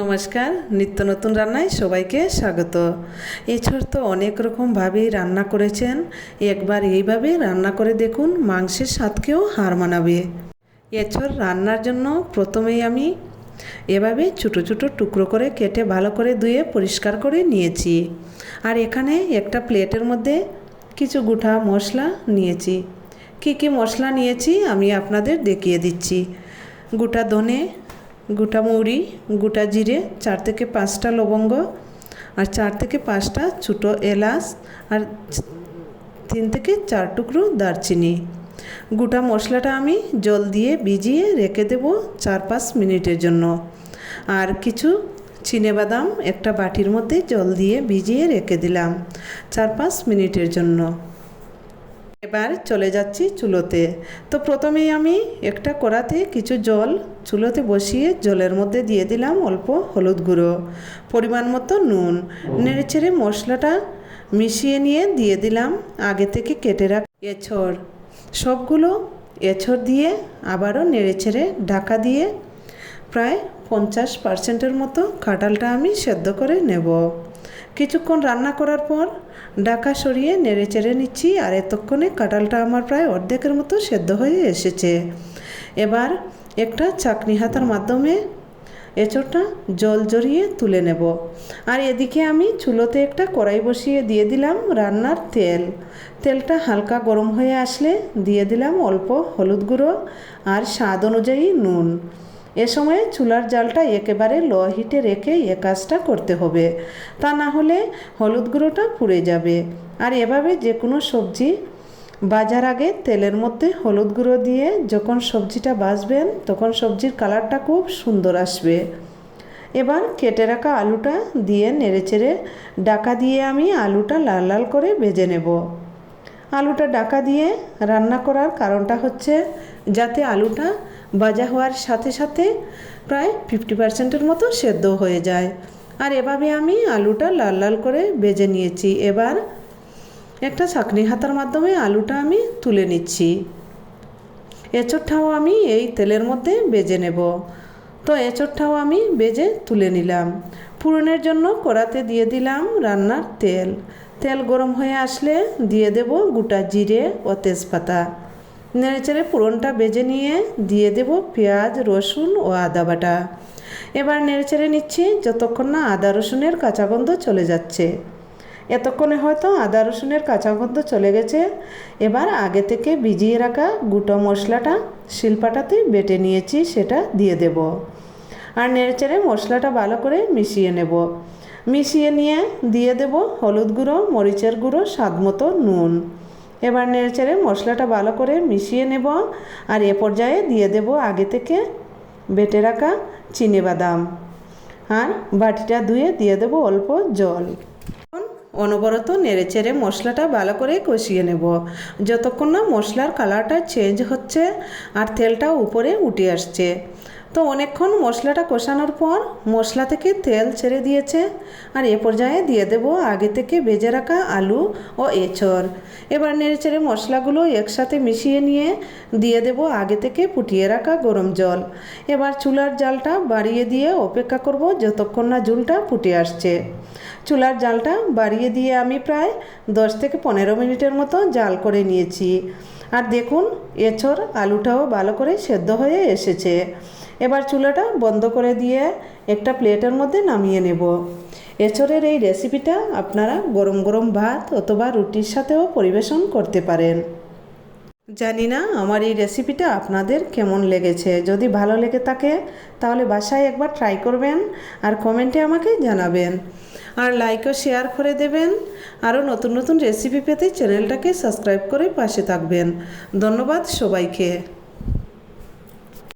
নমস্কার, নিত্য নতুন রান্নায় সবাইকে স্বাগত। এছাড়া তো অনেক রকমভাবেই রান্না করেছেন। একবার এইভাবে রান্না করে দেখুন, মাংসের স্বাদকেও হার মানাবে। এছর রান্নার জন্য প্রথমেই আমি এভাবে ছোটো ছোটো টুকরো করে কেটে ভালো করে ধুয়ে পরিষ্কার করে নিয়েছি। আর এখানে একটা প্লেটের মধ্যে কিছু গুঁঠা মশলা নিয়েছি। কি কি মশলা নিয়েছি আমি আপনাদের দেখিয়ে দিচ্ছি। গোটা ধনে গোটা মৌরি গোটা জিরে, চার থেকে পাঁচটা লবঙ্গ আর চার থেকে পাঁচটা ছোটো এলাচ আর তিন থেকে চার টুকরো দারচিনি। গোটা মশলাটা আমি জল দিয়ে ভিজিয়ে রেখে দেব চার পাঁচ মিনিটের জন্য। আর কিছু বাদাম একটা বাটির মধ্যে জল দিয়ে ভিজিয়ে রেখে দিলাম চার পাঁচ মিনিটের জন্য। এবার চলে যাচ্ছি চুলোতে। তো প্রথমেই আমি একটা কড়াতে কিছু জল চুলোতে বসিয়ে জলের মধ্যে দিয়ে দিলাম অল্প হলুদ গুঁড়ো, পরিমাণ মতো নুন। নেড়েচেড়ে মশলাটা মিশিয়ে নিয়ে দিয়ে দিলাম আগে থেকে কেটে রাখ এছড় সবগুলো এছড় দিয়ে আবারও নেড়েচেড়ে ঢাকা দিয়ে প্রায় পঞ্চাশ পার্সেন্টের মতো কাঁঠালটা আমি সেদ্ধ করে নেব। কিছুক্ষণ রান্না করার পর ডাকা সরিয়ে নেড়ে চেড়ে নিচ্ছি আর এতক্ষণে কাঁঠালটা আমার প্রায় অর্ধেকের মতো সেদ্ধ হয়ে এসেছে। এবার একটা চাকনি হাতার মাধ্যমে এঁচোড়টা জল জড়িয়ে তুলে নেব। আর এদিকে আমি চুলোতে একটা কড়াই বসিয়ে দিয়ে দিলাম রান্নার তেল। তেলটা হালকা গরম হয়ে আসলে দিয়ে দিলাম অল্প হলুদ গুঁড়ো আর স্বাদ অনুযায়ী নুন। এ সময়ে চুলার জালটা একেবারে লো হিটে রেখে এ কাজটা করতে হবে। তা না হলে হলুদ গুঁড়োটা পুড়ে যাবে। আর এভাবে যে কোনো সবজি বাজার আগে তেলের মধ্যে হলুদ গুঁড়ো দিয়ে যখন সবজিটা বাজবেন, তখন সবজির কালারটা খুব সুন্দর আসবে। এবার কেটে রাখা আলুটা দিয়ে নেড়েচেড়ে ডাকা দিয়ে আমি আলুটা লাল লাল করে ভেজে নেব। আলুটা ডাকা দিয়ে রান্না করার কারণটা হচ্ছে, যাতে আলুটা ভাজা হওয়ার সাথে সাথে প্রায় ফিফটি পার্সেন্টের মতো সেদ্ধ হয়ে যায়। আর এভাবে আমি আলুটা লাল লাল করে ভেজে নিয়েছি। এবার একটা চাকনি হাতার মাধ্যমে আলুটা আমি তুলে নিচ্ছি। এঁচড়টাও আমি এই তেলের মধ্যে বেজে নেব। তো এঁচড়টাও আমি বেজে তুলে নিলাম। পুরনের জন্য কড়াতে দিয়ে দিলাম রান্নার তেল। তেল গরম হয়ে আসলে দিয়ে দেব গোটা জিরে ও তেজপাতা। নেড়েচেড়ে পুরনটা বেজে নিয়ে দিয়ে দেব পেঁয়াজ, রসুন ও আদা বাটা। এবার নেড়েচেড়ে নিচ্ছি যতক্ষণ না আদা রসুনের কাঁচা গন্ধ চলে যাচ্ছে। এতক্ষণে হয়তো আদা রসুনের কাঁচা গন্ধ চলে গেছে। এবার আগে থেকে ভিজিয়ে রাখা গুঁটো মশলাটা শিলপাটাতে বেটে নিয়েছি, সেটা দিয়ে দেব। আর নেড়েচেড়ে মশলাটা ভালো করে মিশিয়ে নেব। মিশিয়ে নিয়ে দিয়ে দেব হলুদ গুঁড়ো, মরিচের গুঁড়ো, স্বাদ মতো নুন। এবার নেড়েচেড়ে মশলাটা ভালো করে মিশিয়ে নেব আর এ পর্যায়ে দিয়ে দেব আগে থেকে বেটে রাখা চিনি বাদাম। আর বাটিটা ধুয়ে দিয়ে দেব অল্প জল। অনবরত নেড়েচেড়ে মশলাটা ভালো করে কষিয়ে নেব। যতক্ষণ না মশলার কালারটা চেঞ্জ হচ্ছে আর তেলটা উপরে উঠে আসছে। তো অনেকক্ষণ মশলাটা কষানোর পর মশলা থেকে তেল ছেড়ে দিয়েছে আর এ পর্যায়ে দিয়ে দেব আগে থেকে ভেজে রাখা আলু ও এঁচড়। এবার নেড়েচেড়ে মশলাগুলো একসাথে মিশিয়ে নিয়ে দিয়ে দেব আগে থেকে ফুটিয়ে রাখা গরম জল। এবার চুলার জালটা বাড়িয়ে দিয়ে অপেক্ষা করব যতক্ষণ না ঝুলটা ফুটে আসছে। চুলার জালটা বাড়িয়ে দিয়ে আমি প্রায় দশ থেকে পনেরো মিনিটের মতো জাল করে নিয়েছি। আর দেখুন এছর আলুটাও ভালো করে সেদ্ধ হয়ে এসেছে। এবার চুলাটা বন্ধ করে দিয়ে একটা প্লেটের মধ্যে নামিয়ে নেব। এছরের এই রেসিপিটা আপনারা গরম গরম ভাত অথবা রুটির সাথেও পরিবেশন করতে পারেন। জানি না আমার এই রেসিপিটা আপনাদের কেমন লেগেছে। যদি ভালো লেগে থাকে, তাহলে বাসায় একবার ট্রাই করবেন আর কমেন্টে আমাকে জানাবেন। আর লাইক ও শেয়ার করে দেবেন। আরও নতুন নতুন রেসিপি পেতে চ্যানেলটাকে সাবস্ক্রাইব করে পাশে থাকবেন। ধন্যবাদ সবাইকে।